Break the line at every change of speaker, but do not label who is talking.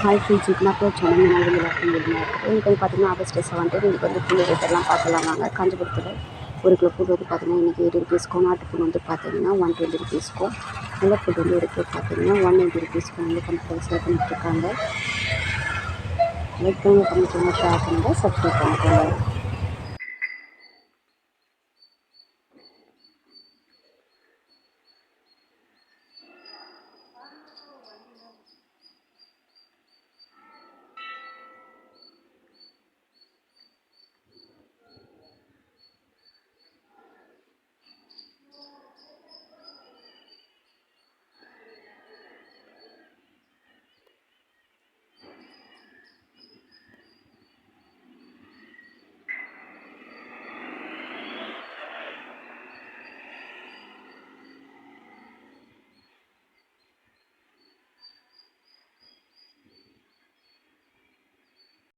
Hi friends இப்போ நான் channel நான் வந்து எல்லாருக்கும் இன்றைக்கி வந்து பார்த்தீங்கன்னா ஆகஸ்ட் செவன்ட்டு இன்றைக்கி வந்து புல்லு ரேட்டெல்லாம் பார்க்கலாம். வாங்க காஞ்சிபுரத்தில் ஒரு கிலோ ஃபுட் வந்து பார்த்தீங்கன்னா இன்றைக்கி எயிட்டி ருபீஸ்க்கும் நாட்டு வந்து பார்த்தீங்கன்னா ஒன் டுவெண்ட்டி ருபீஸ்க்கும் நல்ல ஃபுட் வந்து இருக்குது பார்த்தீங்கன்னா ஒன் எயிட்டி ருபீஸ்க்கும் வந்து கம்பெனி சேல் பண்ணிட்டுருக்காங்க லைக் பண்ணி கமெண்ட் பண்ணுங்கள் ஷேர் பண்ணுங்கள் சப்ஸ்கிரைப் பண்ணிக்கோங்க